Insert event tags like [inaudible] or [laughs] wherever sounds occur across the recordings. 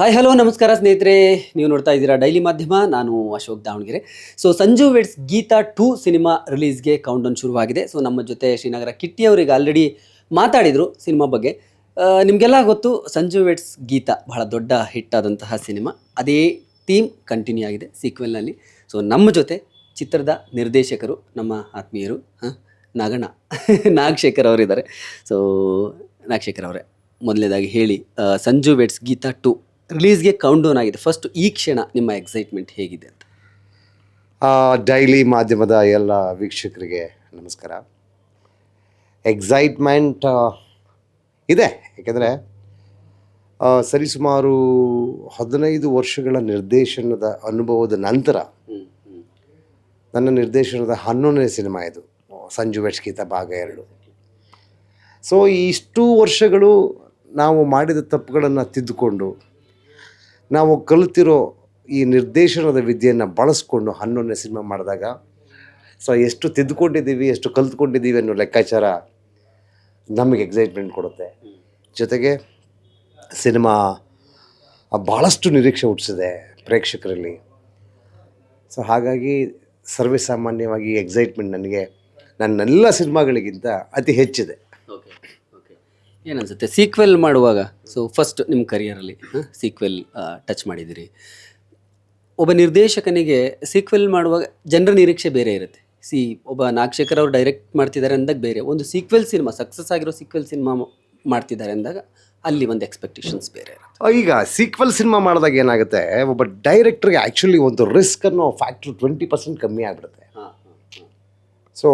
Hi hello ನಮಸ್ಕಾರ ಸ್ನೇಹಿತರೆ. ನೀವು ನೋಡ್ತಾ ಇದ್ದೀರಾ ಡೈಲಿ ಮಾಧ್ಯಮ ನಾನು Ashok Davanagere. So Sanju weds Geetha two cinema ರಿಲೀಸ್ಗೆ count down ಶುರುವಾಗಿದೆ. ಸೊ ನಮ್ಮ ಜೊತೆ ಶ್ರೀನಗರ ಕಿಟ್ಟಿ ಅವರಿಗೆ ಆಲ್ರೆಡಿ ಮಾತಾಡಿದರು ಸಿನಿಮಾ ಬಗ್ಗೆ. ನಿಮಗೆಲ್ಲ ಗೊತ್ತು ಸಂಜು ವೆಡ್ಸ್ ಗೀತಾ ಬಹಳ ದೊಡ್ಡ ಹಿಟ್ ಆದಂತಹ ಸಿನಿಮಾ. ಅದೇ ಥೀಮ್ ಕಂಟಿನ್ಯೂ ಆಗಿದೆ ಸೀಕ್ವೆಲ್ನಲ್ಲಿ ಸೊ ನಮ್ಮ ಜೊತೆ ಚಿತ್ರದ ನಿರ್ದೇಶಕರು, ನಮ್ಮ ಆತ್ಮೀಯರು ನಾಗಣ್ಣ, [laughs] ನಾಗಶೇಖರ್ ಅವರಿದ್ದಾರೆ. ಸೊ ನಾಗಶೇಖರ್ ಅವರೇ ಮೊದಲನೇದಾಗಿ ಹೇಳಿ ಸಂಜು ವೆಡ್ಸ್ ಗೀತಾ ಟು. ರಿಲೀಸ್ಗೆ ಕೌಂಟ್ ಡೌನ್ ಆಗಿದೆ. ಫಸ್ಟ್ ಈ ಕ್ಷಣ ನಿಮ್ಮ ಎಕ್ಸೈಟ್ಮೆಂಟ್ ಹೇಗಿದೆ ಅಂತ. ಡೈಲಿ ಮಾಧ್ಯಮದ ಎಲ್ಲ ವೀಕ್ಷಕರಿಗೆ ನಮಸ್ಕಾರ. ಎಕ್ಸೈಟ್ಮೆಂಟ್ ಇದೆ. ಯಾಕೆಂದರೆ ಸರಿಸುಮಾರು ಹದಿನೈದು ವರ್ಷಗಳ ನಿರ್ದೇಶನದ ಅನುಭವದ ನಂತರ ನನ್ನ ನಿರ್ದೇಶನದ ಹನ್ನೊಂದನೇ ಸಿನಿಮಾ ಇದು. ಸಂಜು ವೆಚ್ಕೀತ ಭಾಗ ಎರಡು. ಸೊ ಇಷ್ಟು ವರ್ಷಗಳು ನಾವು ಮಾಡಿದ ತಪ್ಪುಗಳನ್ನು ತಿದ್ದುಕೊಂಡು ನಾವು ಕಲಿತಿರೋ ಈ ನಿರ್ದೇಶನದ ವಿದ್ಯೆಯನ್ನು ಬಳಸ್ಕೊಂಡು ಹನ್ನೊಂದನೇ ಸಿನಿಮಾ ಮಾಡಿದಾಗ, ಸೊ ಎಷ್ಟು ತಿದ್ದುಕೊಂಡಿದ್ದೀವಿ, ಎಷ್ಟು ಕಲ್ತ್ಕೊಂಡಿದ್ದೀವಿ ಅನ್ನೋ ಲೆಕ್ಕಾಚಾರ ನಮಗೆ ಎಕ್ಸೈಟ್ಮೆಂಟ್ ಕೊಡುತ್ತೆ. ಜೊತೆಗೆ ಸಿನಿಮಾ ಭಾಳಷ್ಟು ನಿರೀಕ್ಷೆ ಹುಟ್ಟಿಸಿದೆ ಪ್ರೇಕ್ಷಕರಲ್ಲಿ. ಸೊ ಹಾಗಾಗಿ ಸರ್ವೇ ಸಾಮಾನ್ಯವಾಗಿ ಎಕ್ಸೈಟ್ಮೆಂಟ್ ನನಗೆ ನನ್ನೆಲ್ಲ ಸಿನಿಮಾಗಳಿಗಿಂತ ಅತಿ ಹೆಚ್ಚಿದೆ. ಏನನ್ಸುತ್ತೆ? ಸೀಕ್ವೆಲ್ ಮಾಡುವಾಗ ಸೊ ಫಸ್ಟ್ ನಿಮ್ಮ ಕರಿಯರಲ್ಲಿ ಸೀಕ್ವೆಲ್ ಟಚ್ ಮಾಡಿದ್ದೀರಿ. ಒಬ್ಬ ನಿರ್ದೇಶಕನಿಗೆ ಸೀಕ್ವೆಲ್ ಮಾಡುವಾಗ ಜನರ ನಿರೀಕ್ಷೆ ಬೇರೆ ಇರುತ್ತೆ. ಸಿ, ಒಬ್ಬ ನಾಗಶೇಖರ್ ಅವರು ಡೈರೆಕ್ಟ್ ಮಾಡ್ತಿದ್ದಾರೆ ಅಂದಾಗ ಬೇರೆ. ಒಂದು ಸೀಕ್ವೆಲ್ ಸಿನಿಮಾ ಸಕ್ಸಸ್ ಆಗಿರೋ ಸೀಕ್ವೆಲ್ ಸಿನಿಮಾ ಮಾಡ್ತಿದ್ದಾರೆ ಅಂದಾಗ ಅಲ್ಲಿ ಒಂದು ಎಕ್ಸ್ಪೆಕ್ಟೇಷನ್ಸ್ ಬೇರೆ ಇರುತ್ತೆ. ಈಗ ಸೀಕ್ವೆಲ್ ಸಿನಿಮಾ ಮಾಡಿದಾಗ ಏನಾಗುತ್ತೆ, ಒಬ್ಬ ಡೈರೆಕ್ಟ್ರಿಗೆ ಆ್ಯಕ್ಚುಲಿ ಒಂದು ರಿಸ್ಕ್ ಅನ್ನೋ ಫ್ಯಾಕ್ಟ್ರ್ ಟ್ವೆಂಟಿ ಪರ್ಸೆಂಟ್ ಕಮ್ಮಿ ಆಗಿಬಿಡುತ್ತೆ. ಸೊ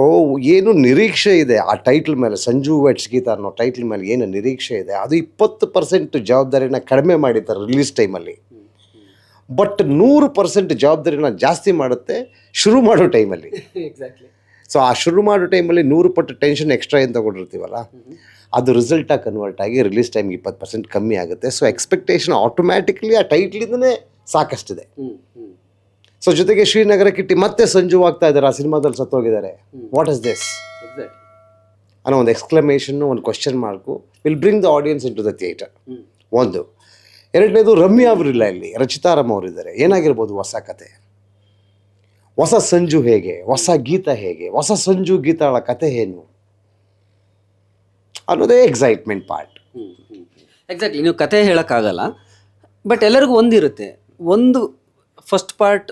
ಏನು ನಿರೀಕ್ಷೆ ಇದೆ? ಆ ಟೈಟ್ಲ್ ಮೇಲೆ ಸಂಜು ವೆಟ್ಸ್ ಗೀತಾ ಅನ್ನೋ ಟೈಟ್ಲ್ ಮೇಲೆ ಏನು ನಿರೀಕ್ಷೆ ಇದೆ? ಅದು ಇಪ್ಪತ್ತು ಪರ್ಸೆಂಟ್ ಜವಾಬ್ದಾರಿನ ಕಡಿಮೆ ಮಾಡಿದ್ದಾರೆ ರಿಲೀಸ್ ಟೈಮಲ್ಲಿ ಬಟ್ ನೂರು ಪರ್ಸೆಂಟ್ ಜವಾಬ್ದಾರಿನ ಜಾಸ್ತಿ ಮಾಡುತ್ತೆ ಶುರು ಮಾಡೋ ಟೈಮಲ್ಲಿ ಎಕ್ಸಾಕ್ಟ್ಲಿ ಸೊ ಆ ಶುರು ಮಾಡೋ ಟೈಮಲ್ಲಿ ನೂರು ಪಟ್ಟು ಟೆನ್ಷನ್ ಎಕ್ಸ್ಟ್ರಾ ಏನು ತೊಗೊಂಡಿರ್ತೀವಲ್ಲ? ಅದು ರಿಸಲ್ಟಾಗಿ ಕನ್ವರ್ಟ್ ಆಗಿ ರಿಲೀಸ್ ಟೈಮ್ಗೆ ಇಪ್ಪತ್ತು ಪರ್ಸೆಂಟ್ ಕಮ್ಮಿ ಆಗುತ್ತೆ. ಸೊ ಎಕ್ಸ್ಪೆಕ್ಟೇಷನ್ ಆಟೋಮ್ಯಾಟಿಕ್ಲಿ ಆ ಟೈಟ್ಲಿಂದನೇ ಸಾಕಷ್ಟಿದೆ. ಸೊ ಜೊತೆಗೆ ಶ್ರೀನಗರ ಕಿಟ್ಟಿ ಮತ್ತೆ ಸಂಜು ಆಗ್ತಾ ಇದ್ದಾರೆ. ಆ ಸಿನಿಮಾದಲ್ಲಿ ಸತ್ತೋಗಿದ್ದಾರೆ. ವಾಟ್ ಇಸ್ ದಿಸ್ ಅನ್ನೋ ಒಂದು ಎಕ್ಸ್ಕ್ಲಮೇಷನ್ ಒಂದು question mark will bring the audience into the theatre ಒಂದು. ಎರಡನೇದು ರಮ್ಯಾ ಅವರಿಲ್ಲ ಇಲ್ಲಿ. ರಚಿತಾರಾಮ್ ಅವರಿದ್ದಾರೆ. ಏನಾಗಿರ್ಬೋದು ಹೊಸ ಕತೆ? ಹೊಸ ಸಂಜು ಹೇಗೆ? ಹೊಸ ಗೀತ ಹೇಗೆ? ಹೊಸ ಸಂಜು ಗೀತಾಳ ಕತೆ ಏನು? ಅನ್ನೋದೇ ಎಕ್ಸೈಟ್ಮೆಂಟ್ ಪಾರ್ಟ್ ಎಕ್ಸಾಕ್ಟ್ಲಿ ನೀವು ಕತೆ ಹೇಳೋಕ್ಕಾಗಲ್ಲ ಬಟ್ ಎಲ್ಲರಿಗೂ ಒಂದಿರುತ್ತೆ. ಒಂದು ಫಸ್ಟ್ ಪಾರ್ಟ್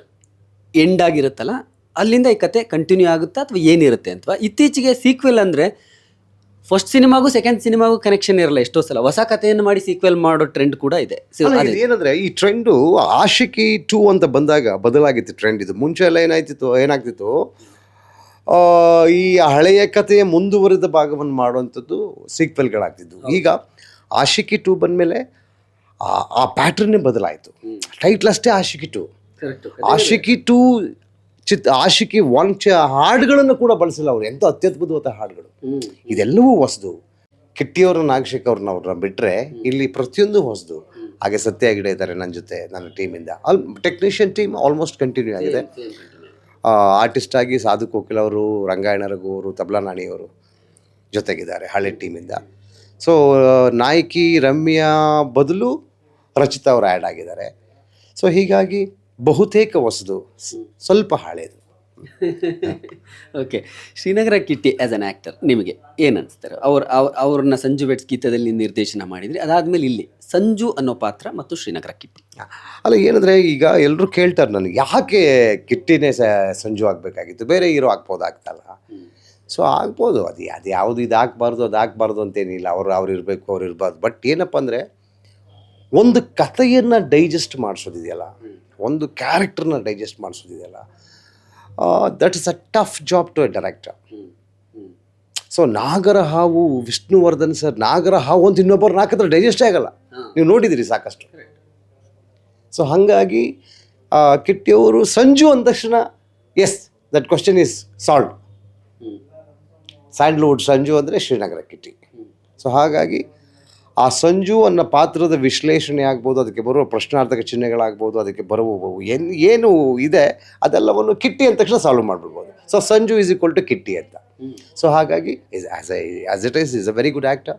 ಎಂಡ್ ಆಗಿರುತ್ತಲ್ಲ ಅಲ್ಲಿಂದ ಈ ಕತೆ ಕಂಟಿನ್ಯೂ ಆಗುತ್ತಾ ಅಥವಾ ಏನಿರುತ್ತೆ ಅಥವಾ ಇತ್ತೀಚೆಗೆ ಸೀಕ್ವೆಲ್ ಅಂದರೆ ಫಸ್ಟ್ ಸಿನಿಮಾಗೂ ಸೆಕೆಂಡ್ ಸಿನಿಮಾಗೂ ಕನೆಕ್ಷನ್ ಇರಲ್ಲ ಎಷ್ಟೋ ಸಲ. ಹೊಸ ಕಥೆಯನ್ನು ಮಾಡಿ ಸೀಕ್ವೆಲ್ ಮಾಡೋ ಟ್ರೆಂಡ್ ಕೂಡ ಇದೆ. So, ಅದೇ. ಏನಂದ್ರೆ ಈ ಟ್ರೆಂಡು ಆಶಿಕಿ ಟೂ ಅಂತ ಬಂದಾಗ ಬದಲಾಗಿತ್ತು ಟ್ರೆಂಡ್ ಇದು. ಮುಂಚೆ ಎಲ್ಲ ಏನಾಯ್ತಿತ್ತು ಏನಾಗ್ತಿತ್ತು? ಆ, ಈ ಹಳೆಯ ಕಥೆಯ ಮುಂದುವರಿದ ಭಾಗವನ್ನು ಮಾಡುವಂಥದ್ದು ಸೀಕ್ವೆಲ್ಗಳಾಗ್ತಿದ್ವು ಈಗ ಆಶಿಕಿ ಟೂ ಬಂದಮೇಲೆ ಆ ಪ್ಯಾಟ್ರನ್ನೇ ಬದಲಾಯಿತು. ಟೈಟ್ಲ್ ಅಷ್ಟೇ ಆಶಿಕಿ ಟೂ. ಆಶಿಕಿ ಟು ಚಿತ್ ಆಶಿಕಿ ಒನ್ ಚ ಹಾಡುಗಳನ್ನು ಕೂಡ ಬಳಸಿಲ್ಲ ಅವರು. ಎಂಥ ಅತ್ಯದ್ಭುತವಾದ ಹಾಡುಗಳು. ಇದೆಲ್ಲವೂ ಹೊಸದು. ಕಿಟ್ಟಿಯವರು ನಾಗಶೇಖರ್ ಅವ್ರನ್ನ ಅವ್ರನ್ನ ಬಿಟ್ಟರೆ ಇಲ್ಲಿ ಪ್ರತಿಯೊಂದು ಹೊಸದು. ಹಾಗೆ ಸತ್ಯ ಗಿಡ ಇದ್ದಾರೆ ನನ್ನ ಜೊತೆ ನನ್ನ ಟೀಮಿಂದ. All technician team almost continue ಆಗಿದೆ. ಆರ್ಟಿಸ್ಟ್ ಆಗಿ ಸಾಧು ಕೋಕಿಲ್ ಅವರು ರಂಗಾಯಣ ರಘು ಅವರು ತಬ್ಲಾ ನಾಣಿಯವರು ಜೊತೆಗಿದ್ದಾರೆ ಹಳೆ ಟೀಮಿಂದ. ಸೊ ನಾಯಕಿ ರಮ್ಯಾ ಬದಲು ರಚಿತಾ ಅವರು ಆ್ಯಡ್ ಆಗಿದ್ದಾರೆ. ಸೊ ಹೀಗಾಗಿ ಬಹುತೇಕ ಹೊಸದು. ಸ್ವಲ್ಪ ಹಳೇದು. [laughs] Okay Srinagara Kitty as an actor ನಿಮಗೆ ಏನು ಅನಿಸ್ತಾರೆ? ಅವ್ರು ಅವ್ರ ಅವ್ರನ್ನ ಸಂಜು ಬೆಟ್ಸ್ ಗೀತದಲ್ಲಿ ನಿರ್ದೇಶನ ಮಾಡಿದ್ರಿ ಅದಾದಮೇಲೆ ಇಲ್ಲಿ ಸಂಜು ಅನ್ನೋ ಪಾತ್ರ ಮತ್ತು ಶ್ರೀನಗರ ಕಿಟ್ಟಿ. ಅಲ್ಲ ಏನಂದರೆ ಈಗ ಎಲ್ಲರೂ ಕೇಳ್ತಾರೆ ನನಗೆ ಯಾಕೆ ಕಿಟ್ಟಿನೇ ಸಂಜು ಆಗಬೇಕಾಗಿತ್ತು? ಬೇರೆ ಹೀರೋ ಆಗ್ತಲ್ಲ. ಸೊ ಆಗ್ಬೋದು ಅದು ಅದು ಯಾವುದು ಇದು ಆಗಬಾರ್ದು ಅದು ಆಗಬಾರ್ದು ಅಂತೇನಿಲ್ಲ. ಅವ್ರು ಅವ್ರು ಇರಬೇಕು ಅವ್ರು ಇರಬಾರ್ದು. ಬಟ್ ಏನಪ್ಪ ಅಂದರೆ ಒಂದು ಕಥೆಯನ್ನು ಡೈಜೆಸ್ಟ್ ಮಾಡಿಸೋದಿದೆಯಲ್ಲ. ಒಂದು ಕ್ಯಾರೆಕ್ಟರ್ನ digest ಮಾಡಿಸೋದಿದೆಯಲ್ಲ? That is a tough job to a director so Nagara Havu Vishnuvardhan sir ನಾಗರ ಹಾವು ಅಂತ ಇನ್ನೊಬ್ಬರು ಹಾಕಿದ್ರೆ ಡೈಜೆಸ್ಟೇ ಆಗಲ್ಲ. ನೀವು ನೋಡಿದಿರಿ ಸಾಕಷ್ಟು. ಸೊ ಹಾಗಾಗಿ ಕಿಟ್ಟಿಯವರು ಸಂಜು ಅಂದ ತಕ್ಷಣ yes that question is solve Sandalwood Sanju ಅಂದರೆ ಶ್ರೀನಗರ ಕಿಟ್ಟಿ. ಸೊ ಹಾಗಾಗಿ ಆ ಸಂಜು ಅನ್ನೋ ಪಾತ್ರದ ವಿಶ್ಲೇಷಣೆ ಆಗ್ಬೋದು ಅದಕ್ಕೆ ಬರುವ ಪ್ರಶ್ನಾರ್ಥಕ ಚಿಹ್ನೆಗಳಾಗ್ಬೋದು ಅದಕ್ಕೆ ಬರುವ ಏನು ಏನು ಇದೆ ಅದೆಲ್ಲವನ್ನು ಕಿಟ್ಟಿ ಅಂದ ತಕ್ಷಣ solve ಮಾಡಿಬಿಡ್ಬೋದು. So Sanju is equal to Kitty ಅಂತ. ಸೊ ಹಾಗಾಗಿ is as a as it is is a very good actor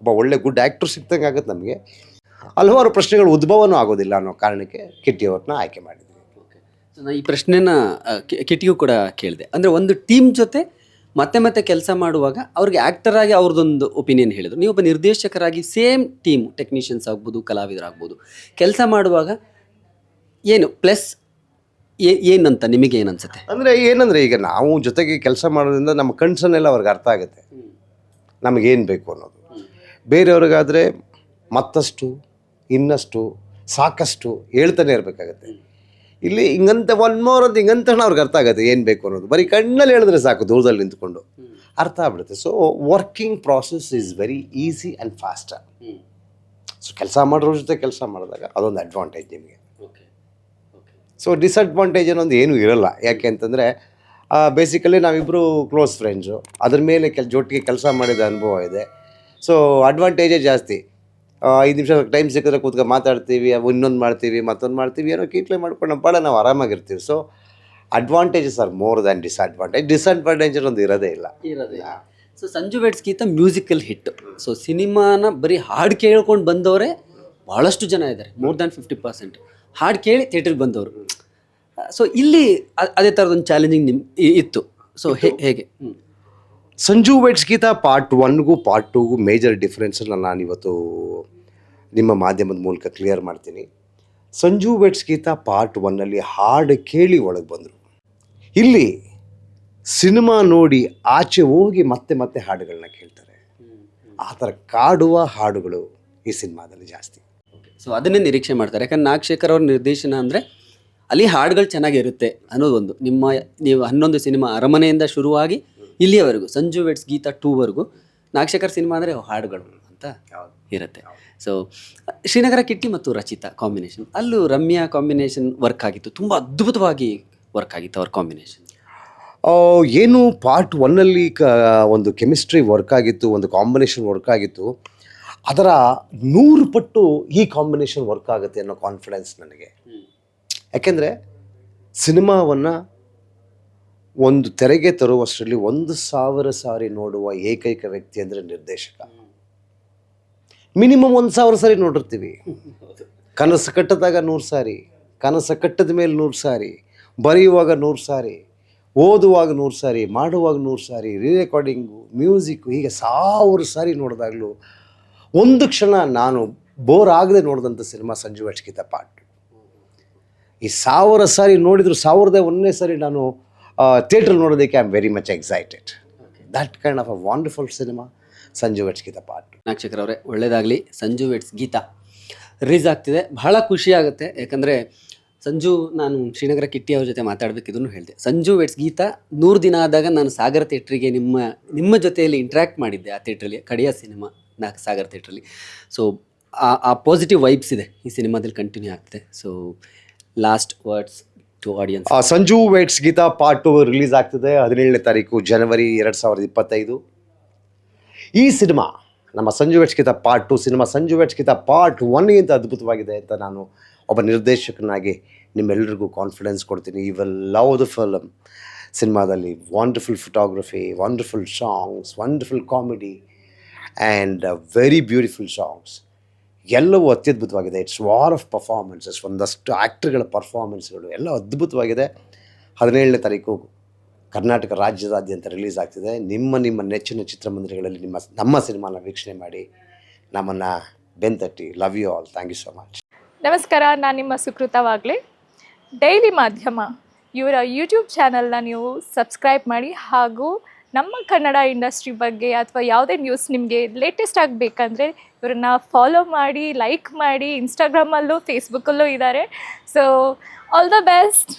ಒಬ್ಬ ಒಳ್ಳೆ ಗುಡ್ ಆ್ಯಕ್ಟ್ರ್ ಸಿಕ್ತಂಗೆ ಆಗುತ್ತೆ ನಮಗೆ. ಹಲವಾರು ಪ್ರಶ್ನೆಗಳು ಉದ್ಭವನೂ ಆಗೋದಿಲ್ಲ ಅನ್ನೋ ಕಾರಣಕ್ಕೆ ಕಿಟ್ಟಿಯವ್ರನ್ನ ಆಯ್ಕೆ ಮಾಡಿದ್ವಿ. ಈ ಪ್ರಶ್ನೆನ ಕಿಟ್ಟಿಗೂ ಕಿಟಿಗೂ ಕೂಡ ಕೇಳಿದೆ. ಅಂದರೆ ಒಂದು ಟೀಮ್ ಜೊತೆ ಮತ್ತೆ ಮತ್ತೆ ಕೆಲಸ ಮಾಡುವಾಗ ಅವ್ರಿಗೆ ಆ್ಯಕ್ಟರ್ ಆಗಿ ಅವ್ರದ್ದೊಂದು ಒಪಿನಿಯನ್ ಹೇಳಿದ್ರು. ನೀವು ಒಬ್ಬ ನಿರ್ದೇಶಕರಾಗಿ ಸೇಮ್ ಟೀಮ್ ಟೆಕ್ನಿಷಿಯನ್ಸ್ ಆಗ್ಬೋದು ಕಲಾವಿದರಾಗ್ಬೋದು. ಕೆಲಸ ಮಾಡುವಾಗ ಏನು ಪ್ಲಸ್ ಏನಂತ ನಿಮಗೆ ಏನನ್ಸುತ್ತೆ? ಅಂದರೆ ಏನಂದರೆ ಈಗ ನಾವು ಜೊತೆಗೆ ಕೆಲಸ ಮಾಡೋದ್ರಿಂದ ನಮ್ಮ ಕನ್ಸನ್ನೆಲ್ಲ ಅವ್ರಿಗೆ ಅರ್ಥ ಆಗುತ್ತೆ. ನಮಗೇನು ಬೇಕು ಅನ್ನೋದು. ಬೇರೆಯವ್ರಿಗಾದರೆ ಮತ್ತಷ್ಟು ಇನ್ನಷ್ಟು ಸಾಕಷ್ಟು ಹೇಳ್ತಾನೆ ಇರಬೇಕಾಗತ್ತೆ. ಇಲ್ಲಿ ಹಿಂಗಂತ ಒನ್ ಮೋರ್ ಅಂತ ಹಿಂಗಂತ ಅವ್ರಿಗೆ ಅರ್ಥ ಆಗುತ್ತೆ ಏನು ಬೇಕು ಅನ್ನೋದು. ಬರೀ ಕಣ್ಣಲ್ಲಿ ಹೇಳಿದ್ರೆ ಸಾಕು ದೂರದಲ್ಲಿ ನಿಂತ್ಕೊಂಡು. ಅರ್ಥ ಆಗ್ಬಿಡುತ್ತೆ. So working process is very easy and faster so ಕೆಲಸ ಮಾಡೋರ ಜೊತೆ ಕೆಲಸ ಮಾಡಿದಾಗ ಅದೊಂದು ಅಡ್ವಾಂಟೇಜ್ ನಿಮಗೆ. ಸೊ ಡಿಸ್ಅಡ್ವಾಂಟೇಜ್ ಅನ್ನೋದು ಏನೂ ಇರಲ್ಲ. ಯಾಕೆ ಅಂತಂದರೆ ಬೇಸಿಕಲಿ ನಾವಿಬ್ಬರು ಕ್ಲೋಸ್ ಫ್ರೆಂಡ್ಸು ಅದ್ರ ಮೇಲೆ ಕೆಲ ಜೊಟ್ಟಿಗೆ ಕೆಲಸ ಮಾಡಿದ ಅನುಭವ ಇದೆ. ಸೊ ಅಡ್ವಾಂಟೇಜೇ ಜಾಸ್ತಿ. ಐದು ನಿಮಿಷ ಟೈಮ್ ಸಿಕ್ಕಿದ್ರೆ ಕೂತ್ಕ ಮಾತಾಡ್ತೀವಿ ಇನ್ನೊಂದು ಮಾಡ್ತೀವಿ ಮತ್ತೊಂದು ಮಾಡ್ತೀವಿ ಏನೋ ಕೀಟ್ಲೆ ಮಾಡ್ಕೊಂಡು ನಮ್ಮ ಪಾಡ ನಾವು ಆರಾಮಾಗಿರ್ತೀವಿ. So advantages are more than disadvantage disadvantage ಒಂದು ಇರೋದೇ ಇಲ್ಲ. So Sanju weds Geetha musical hit so ಸಿನಿಮಾನ ಬರೀ ಹಾಡು ಕೇಳ್ಕೊಂಡು ಬಂದವರೇ ಭಾಳಷ್ಟು ಜನ ಇದ್ದಾರೆ. ಮೋರ್ ದ್ಯಾನ್ ಫಿಫ್ಟಿ ಪರ್ಸೆಂಟ್ ಹಾಡು ಕೇಳಿ ಥಿಯೇಟ್ರಿಗೆ ಬಂದವರು. ಸೊ ಇಲ್ಲಿ ಅದೇ ಥರದೊಂದು ಚಾಲೆಂಜಿಂಗ್ ನಿಮ್ಮ ಇತ್ತು. ಸೊ ಹೇಗೆ? ಹ್ಮ್. ಸಂಜು ವೆಟ್ಸ್ ಗೀತ ಪಾರ್ಟ್ ಒನ್ಗೂ ಪಾರ್ಟ್ ಟೂಗೂ ಮೇಜರ್ ಡಿಫ್ರೆನ್ಸನ್ನು ನಾನು ಇವತ್ತು ನಿಮ್ಮ ಮಾಧ್ಯಮದ ಮೂಲಕ ಕ್ಲಿಯರ್ ಮಾಡ್ತೀನಿ. ಸಂಜು ವೆಟ್ಸ್ ಗೀತ ಪಾರ್ಟ್ ಒನ್ನಲ್ಲಿ ಹಾಡು ಕೇಳಿ ಒಳಗೆ ಬಂದರು. ಇಲ್ಲಿ ಸಿನಿಮಾ ನೋಡಿ ಆಚೆ ಹೋಗಿ ಮತ್ತೆ ಮತ್ತೆ ಹಾಡುಗಳನ್ನ ಕೇಳ್ತಾರೆ. ಆ ಥರ ಕಾಡುವ ಹಾಡುಗಳು ಈ ಸಿನಿಮಾದಲ್ಲಿ ಜಾಸ್ತಿ. ಸೊ ಅದನ್ನೇ ನಿರೀಕ್ಷೆ ಮಾಡ್ತಾರೆ. ಯಾಕಂದ್ರೆ ನಾಗಶೇಖರ್ ಅವ್ರ ನಿರ್ದೇಶನ ಅಂದರೆ ಅಲ್ಲಿ ಹಾಡುಗಳು ಚೆನ್ನಾಗಿರುತ್ತೆ ಅನ್ನೋದೊಂದು ನಿಮ್ಮ, ನೀವು ಹನ್ನೊಂದು ಸಿನಿಮಾ ಅರಮನೆಯಿಂದ ಶುರುವಾಗಿ ಇಲ್ಲಿಯವರೆಗೂ ಸಂಜು ವೆಟ್ಸ್ ಗೀತಾ ಟೂವರೆಗೂ ನಾಗಶೇಖರ್ ಸಿನಿಮಾ ಅಂದರೆ ಹಾಡುಗಳು ಅಂತ ಇರುತ್ತೆ. ಸೊ ಶ್ರೀನಗರ ಕಿಟ್ಟಿ ಮತ್ತು ರಚಿತಾ ಕಾಂಬಿನೇಷನ್ ಅಲ್ಲೂ ರಮ್ಯಾ ಕಾಂಬಿನೇಷನ್ ವರ್ಕ್ ಆಗಿತ್ತು. ತುಂಬ ಅದ್ಭುತವಾಗಿ ವರ್ಕ್ ಆಗಿತ್ತು ಅವ್ರ ಕಾಂಬಿನೇಷನ್ ಏನು ಪಾರ್ಟ್ ಒನ್ನಲ್ಲಿ ಕ ಒಂದು ಕೆಮಿಸ್ಟ್ರಿ ವರ್ಕ್ ಆಗಿತ್ತು ಒಂದು ಕಾಂಬಿನೇಷನ್ ವರ್ಕ್ ಆಗಿತ್ತು. ಅದರ ನೂರು ಪಟ್ಟು ಈ ಕಾಂಬಿನೇಷನ್ ವರ್ಕ್ ಆಗುತ್ತೆ ಅನ್ನೋ ಕಾನ್ಫಿಡೆನ್ಸ್ ನನಗೆ. ಯಾಕೆಂದರೆ ಸಿನಿಮಾವನ್ನು ಒಂದು ತೆರೆಗೆ ತರುವಷ್ಟರಲ್ಲಿ ಒಂದು ಸಾವಿರ ಸಾರಿ ನೋಡುವ ಏಕೈಕ ವ್ಯಕ್ತಿ ಅಂದರೆ ನಿರ್ದೇಶಕ. ಮಿನಿಮಮ್ ಒಂದು ಸಾವಿರ ಸಾರಿ ನೋಡಿರ್ತೀವಿ. ಕನಸು ಕಟ್ಟಿದಾಗ ನೂರು ಸಾರಿ, ಕನಸು ಕಟ್ಟದ ಮೇಲೆ ನೂರು ಸಾರಿ, ಬರೆಯುವಾಗ ನೂರು ಸಾರಿ, ಓದುವಾಗ ನೂರು ಸಾರಿ, ಮಾಡುವಾಗ ನೂರು ಸಾರಿ ರೀ ರೆಕಾರ್ಡಿಂಗು ಮ್ಯೂಸಿಕ್ಕು ಹೀಗೆ ಸಾವಿರ ಸಾರಿ ನೋಡಿದಾಗಲೂ ಒಂದು ಕ್ಷಣ ನಾನು ಬೋರ್ ಆಗದೆ ನೋಡಿದಂಥ ಸಿನಿಮಾ ಸಂಜು ಅಚ್ಕಿತ ಪಾಟ್ ಈ ಸಾವಿರ ಸಾರಿ ನೋಡಿದ್ರು ಸಾವಿರದ ಒಂದನೇ ಸಾರಿ ನಾನು ಥಿಯೇಟ್ರ್ ನೋಡೋದಕ್ಕೆ I am very much excited that kind of a wonderful cinema Sanju weds Geetha part Nagashekar ಅವರೇ ಒಳ್ಳೆಯದಾಗಲಿ ಸಂಜು ವೆಟ್ಸ್ ಗೀತಾ ರಿಲೀಸ್ ಆಗ್ತಿದೆ. ಬಹಳ ಖುಷಿ ಆಗುತ್ತೆ. ಯಾಕಂದರೆ ಸಂಜು ನಾನು ಶ್ರೀನಗರ ಕಿಟ್ಟಿ ಅವ್ರ ಜೊತೆ ಮಾತಾಡಬೇಕಿದ್ರು ಹೇಳಿದೆ. ಸಂಜು ವೆಟ್ಸ್ ಗೀತಾ ನೂರು ದಿನ ಆದಾಗ ನಾನು ಸಾಗರ ಥಿಯೇಟ್ರಿಗೆ ನಿಮ್ಮ ನಿಮ್ಮ ಜೊತೆಯಲ್ಲಿ ಇಂಟ್ರ್ಯಾಕ್ಟ್ ಮಾಡಿದ್ದೆ ಆ ಥಿಯೇಟ್ರಲ್ಲಿ ಕಡೆಯ ಸಿನಿಮಾ ನಾ ಸಾಗರ್ ಥಿಯೇಟ್ರಲ್ಲಿ. ಸೊ ಆ ಆ ಪಾಸಿಟಿವ್ ವೈಬ್ಸ್ ಇದೆ. ಈ ಸಿನಿಮಾದಲ್ಲಿ ಕಂಟಿನ್ಯೂ ಆಗ್ತಿದೆ. So last words to audience Sanju weds Geetha part two release ಆಗ್ತದೆ, ಹದಿನೇಳನೇ ತಾರೀಕು, ಜನವರಿ ಎರಡು ಸಾವಿರದ ಇಪ್ಪತ್ತೈದು. ಈ ಸಿನಿಮಾ, ನಮ್ಮ Sanju weds Geetha part two cinema, Sanju weds Geetha part ಒನ್ಗಿಂತ ಅದ್ಭುತವಾಗಿದೆ ಅಂತ ನಾನು ಒಬ್ಬ ನಿರ್ದೇಶಕನಾಗಿ ನಿಮ್ಮೆಲ್ಲರಿಗೂ ಕಾನ್ಫಿಡೆನ್ಸ್ ಕೊಡ್ತೀನಿ. You will love the film ಸಿನಿಮಾದಲ್ಲಿ wonderful photography wonderful songs wonderful comedy and very beautiful songs ಎಲ್ಲವೂ ಅತ್ಯದ್ಭುತವಾಗಿದೆ. ಇಟ್ಸ್ ವಾರ್ ಆಫ್ ಪರ್ಫಾರ್ಮೆನ್ಸಸ್ ಒಂದಷ್ಟು ಆ್ಯಕ್ಟ್ರ್ಗಳ ಪರ್ಫಾರ್ಮೆನ್ಸ್ಗಳು ಎಲ್ಲ ಅದ್ಭುತವಾಗಿದೆ. ಹದಿನೇಳನೇ ತಾರೀಕು ಕರ್ನಾಟಕ ರಾಜ್ಯದಾದ್ಯಂತ ರಿಲೀಸ್ ಆಗ್ತಿದೆ. ನಿಮ್ಮ ನಿಮ್ಮ ನೆಚ್ಚಿನ ಚಿತ್ರಮಂದಿರಗಳಲ್ಲಿ ನಿಮ್ಮ, ನಮ್ಮ ಸಿನಿಮಾನ ವೀಕ್ಷಣೆ ಮಾಡಿ. ನಮ್ಮನ್ನು ಬೆಂತಟ್ಟಿ. Love you all thank you so much ನಮಸ್ಕಾರ, ನಾನು ನಿಮ್ಮ ಸುಕೃತವಾಗಲಿ ಡೈಲಿ ಮಾಧ್ಯಮ, ಇವರ ಯೂಟ್ಯೂಬ್ ಚಾನಲ್ನ ನೀವು ಸಬ್ಸ್ಕ್ರೈಬ್ ಮಾಡಿ ಹಾಗೂ ನಮ್ಮ ಕನ್ನಡ ಇಂಡಸ್ಟ್ರಿ ಬಗ್ಗೆ ಅಥವಾ ಯಾವುದೇ ನ್ಯೂಸ್ ನಿಮಗೆ ಲೇಟೆಸ್ಟ್ ಆಗಬೇಕಂದ್ರೆ ಇವರನ್ನ ಫಾಲೋ ಮಾಡಿ ಲೈಕ್ ಮಾಡಿ ಇನ್ಸ್ಟಾಗ್ರಾಮಲ್ಲೂ ಫೇಸ್ಬುಕ್ಕಲ್ಲೂ ಇದ್ದಾರೆ ಸೊ ಆಲ್ ದ ಬೆಸ್ಟ್